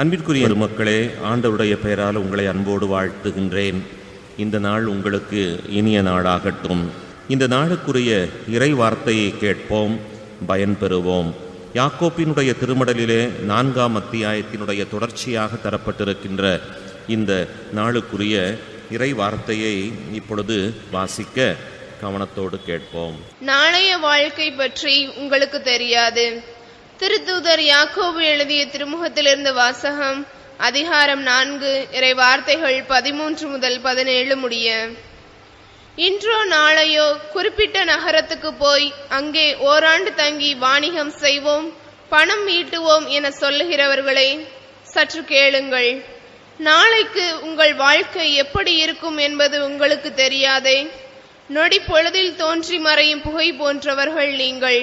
அன்பிற்குரிய மக்களே ஆண்டவருடைய பெயரால் உங்களை அன்போடு வாழ்த்துகின்றேன். இந்த நாள் உங்களுக்கு இனிய நாளாகட்டும். இந்த நாளுக்குரிய இறை வார்த்தையை கேட்போம் பயன்பெறுவோம் யாக்கோப்பினுடைய திருமடலிலே நான்காம் அத்தியாயத்தினுடைய தொடர்ச்சியாக தரப்பட்டிருக்கின்ற இந்த நாளுக்குரிய இறை வார்த்தையை இப்பொழுது வாசிக்க கவனத்தோடு கேட்போம். நாளைய வாழ்க்கை பற்றி உங்களுக்கு தெரியாது. திருத்தூதர் யாக்கோபு எழுதிய திருமுகத்திலிருந்து வாசகம் அதிகாரம் நான்கு இறை வார்த்தைகள் பதிமூன்று முதல் பதினேழு முடிய. இன்றோ நாளையோ குறிப்பிட்ட நகரத்துக்கு போய் அங்கே ஓராண்டு தங்கி வாணிகம் செய்வோம் பணம் ஈட்டுவோம் என சொல்லுகிறவர்களே சற்று கேளுங்கள். நாளைக்கு உங்கள் வாழ்க்கை எப்படி இருக்கும் என்பது உங்களுக்கு தெரியாதே. நொடி பொழுதில் தோன்றி மறையும் புகை போன்றவர்கள் நீங்கள்.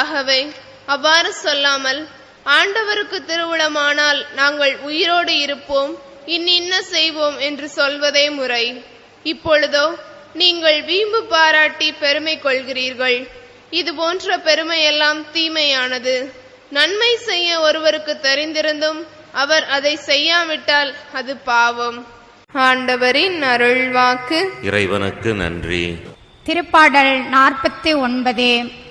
ஆகவே அவ்வாறு சொல்லாமல் ஆண்டவருக்கு திருவுளமானால் நாங்கள் உயிரோடு இருப்போம் இன்னின்ன செய்வோம்? என்று சொல்வதே முறை. இப்பொழுதோ நீங்கள் வீம்பு பாராட்டி பெருமை கொள்கிறீர்கள். இது போன்ற பெருமையெல்லாம் தீமையானது. நன்மை செய்ய ஒருவருக்கு தெரிந்திருந்தும் அவர் அதை செய்யாவிட்டால் அது பாவம். ஆண்டவரின் அருள்வாக்கு. இறைவனுக்கு நன்றி. திருப்பாடல் நாற்பத்தி ஒன்பது.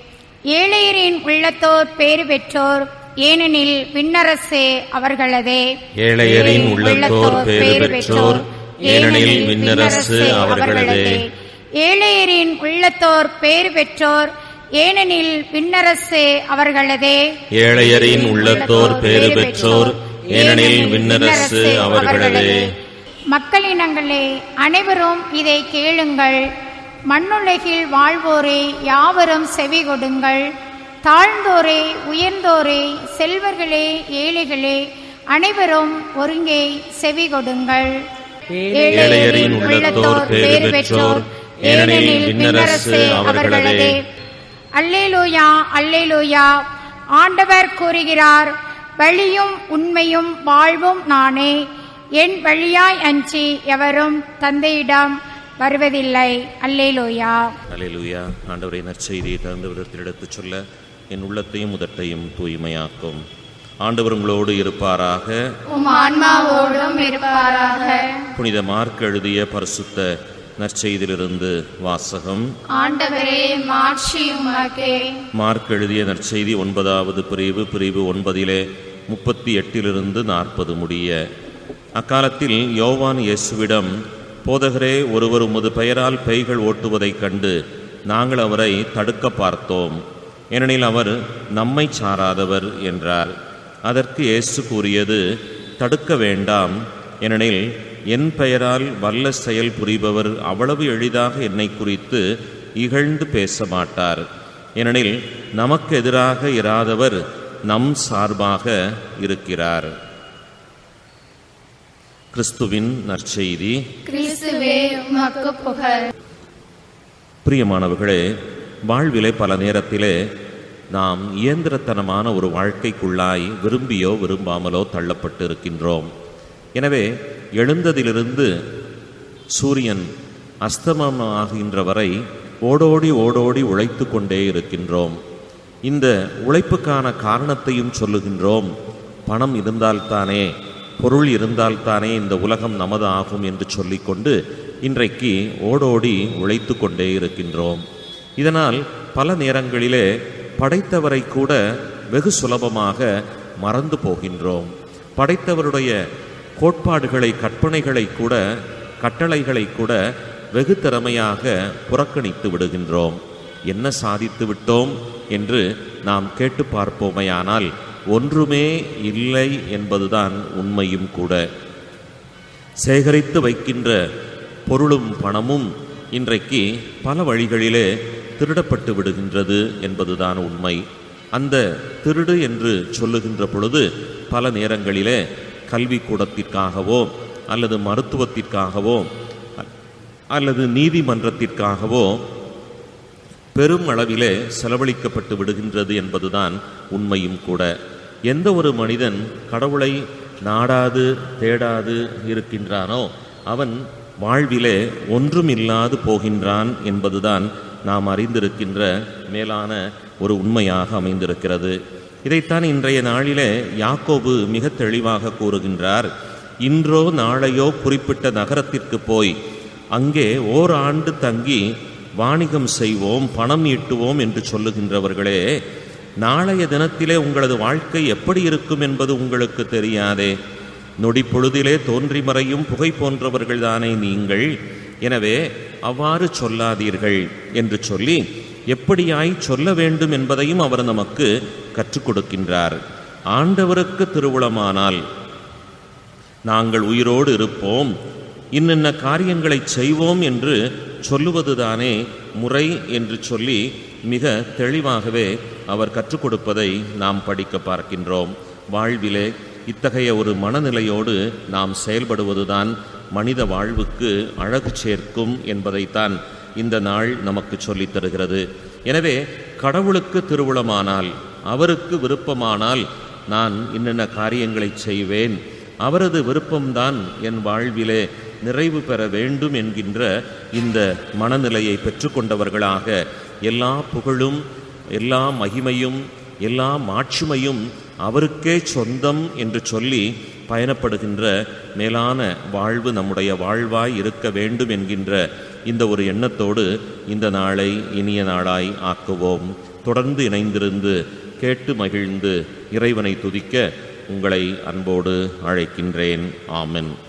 ஏழையரின் உள்ளத்தோர் பேறு பெற்றோர் ஏனெனில் விண்ணரசே அவர்களதே. ஏழையரின் உள்ளத்தோர் பேறு பெற்றோர் ஏனெனில் விண்ணரசு அவர்களதே. ஏழையரின் உள்ளத்தோர் பேறு பெற்றோர் ஏனெனில் விண்ணரசே அவர்களதே. ஏழையரின் உள்ளத்தோர் பேறு பெற்றோர் ஏனெனில் விண்ணரசு அவர்களதே. மக்களினங்களே அனைவரும் இதை கேளுங்கள். மண்ணுலகில் வாழ்வோரே யாவரும் செவி கொடுங்கள். தாழ்ந்தோரே உயர்ந்தோரே செல்வர்களே ஏழைகளே அனைவரும் ஒருங்கே செவி கொடுங்கள். ஏழையரின் உள்ளத்தோர் பேறு பெற்றோர் ஏனெனில் விண்ணரசு அவர்களதே. அல்லேலூயா அல்லேலூயா ஆண்டவர் கூறுகிறார் வழியும் உண்மையும் வாழ்வும் நானே. என் வழியாய் அஞ்சி எவரும் தந்தையிடம் வருவதில்லை. அல்லேலூயா. அல்லேலூயா. ஆண்டவரை நற்செய்தியை தகுந்த விதத்தில் எடுத்துச் சொல்ல என் உள்ளத்தையும் உதட்டையும் தூய்மையாக்கும். ஆண்டவர் உங்களோடு இருப்பாராக. புனித மார்க் எழுதிய பரிசுத்த நற்செய்தியிலிருந்து வாசகம். மார்க் எழுதிய நற்செய்தி ஒன்பதாவது பிரிவு பிரிவு ஒன்பதிலே முப்பத்தி எட்டிலிருந்து நாற்பது முடிய. அக்காலத்தில் யோவான் இயேசுவிடம் போதகரே ஒருவர் உமது பெயரால் பேய்கள் ஓட்டுவதைக் கண்டு நாங்கள் அவரை தடுக்க பார்த்தோம். ஏனெனில் அவர் நம்மை சாராதவர் என்றார். அதற்கு இயேசு கூறியது தடுக்க வேண்டாம். ஏனெனில் என் பெயரால் வல்ல செயல் புரிபவர் அவ்வளவு எளிதாக என்னை குறித்து இகழ்ந்து பேச மாட்டார் ஏனெனில் நமக்கு எதிராக இராதவர் நம் சார்பாக இருக்கிறார். கிறிஸ்துவின் நற்செய்தி. கிறிஸ்துவே உமக்கு புகழ். பிரியமானவர்களே வாழ்விலே பல நேரத்திலே நாம் இயந்திரத்தனமான ஒரு வாழ்க்கைக்குள்ளாய் விரும்பியோ விரும்பாமலோ தள்ளப்பட்டு இருக்கின்றோம் எனவே எழுந்ததிலிருந்து சூரியன் அஸ்தமனமாகின்ற வரை ஓடோடி ஓடோடி உழைத்து கொண்டே இருக்கின்றோம். இந்த உழைப்புக்கான காரணத்தையும் சொல்லுகின்றோம். பணம் இருந்தால்தானே பொருள் இருந்தால்தானே இந்த உலகம் நமது ஆகும் என்று சொல்லிக்கொண்டு இன்றைக்கு ஓடோடி உழைத்து கொண்டே இருக்கின்றோம். இதனால் பல நேரங்களிலே படைத்தவரை கூட வெகு சுலபமாக மறந்து போகின்றோம். படைத்தவருடைய கோட்பாடுகளை கற்பனைகளை கூட கட்டளைகளை கூட வெகு திறமையாக புறக்கணித்து விடுகின்றோம். என்ன சாதித்து விட்டோம் என்று நாம் கேட்டு பார்ப்போமையானால் ஒன்றுமே இல்லை என்பதுதான் உண்மையும் கூட. சேகரித்து வைக்கின்ற பொருளும் பணமும் இன்றைக்கு பல வழிகளிலே திருடப்பட்டு விடுகின்றது என்பதுதான் உண்மை. அந்த திருடு என்று சொல்லுகின்ற பொழுது பல நேரங்களிலே கல்வி கூடத்திற்காகவோ அல்லது மருத்துவத்திற்காகவோ அல்லது நீதிமன்றத்திற்காகவோ பெரும் அளவிலே செலவழிக்கப்பட்டு விடுகின்றது என்பதுதான் உண்மையும் கூட. எந்த ஒரு மனிதன் கடவுளை நாடாது தேடாது இருக்கின்றானோ அவன் வாழ்விலே ஒன்றுமில்லாது போகின்றான் என்பதுதான் நாம் அறிந்திருக்கின்ற மேலான ஒரு உண்மையாக அமைந்திருக்கிறது. இதைத்தான் இன்றைய நாளிலே யாக்கோபு மிக தெளிவாக கூறுகின்றார். இன்றோ நாளையோ குறிப்பிட்ட நகரத்திற்கு போய் அங்கே ஓராண்டு தங்கி வாணிகம் செய்வோம் பணம் ஈட்டுவோம் என்று சொல்லுகின்றவர்களே நாளைய தினத்திலே உங்களது வாழ்க்கை எப்படி இருக்கும் என்பது உங்களுக்கு தெரியாதே. நொடி பொழுதிலே தோன்றி மறையும் புகை போன்றவர்கள்தானே நீங்கள். எனவே அவ்வாறு சொல்லாதீர்கள் என்று சொல்லி எப்படியாய் சொல்ல வேண்டும் என்பதையும் அவர் நமக்கு கற்றுக் கொடுக்கின்றார். ஆண்டவருக்கு திருவுளமானால் நாங்கள் உயிரோடு இருப்போம். இன்னென்ன காரியங்களை செய்வோம் என்று சொல்லுவதுதானே முறை என்று சொல்லி மிக தெளிவாகவே அவர் கற்றுக் கொடுப்பதை நாம் படிக்க பார்க்கின்றோம். வாழ்விலே இத்தகைய ஒரு மனநிலையோடு நாம் செயல்படுவதுதான் மனித வாழ்வுக்கு அழகு சேர்க்கும் என்பதைத்தான் இந்த நாள் நமக்கு சொல்லித் தருகிறது. எனவே கடவுளுக்கு திருவுளமானால் அவருக்கு விருப்பமானால் நான் என்னென்ன காரியங்களை செய்வேன்? அவரது விருப்பம்தான் என் வாழ்விலே நிறைவு பெற வேண்டும் என்கின்ற இந்த மனநிலையை பெற்றுக்கொண்டவர்களாக எல்லா புகழும் எல்லா மகிமையும் எல்லா மாட்சிமையும் அவருக்கே சொந்தம் என்று சொல்லி பயணப்படுகின்ற மேலான வாழ்வு நம்முடைய வாழ்வாய் இருக்க வேண்டும் என்கின்ற இந்த ஒரு எண்ணத்தோடு இந்த நாளை இனிய நாளாய் ஆக்குவோம். தொடர்ந்து இணைந்திருந்து கேட்டு மகிழ்ந்து இறைவனை துதிக்க உங்களை அன்போடு அழைக்கின்றேன். ஆமென்.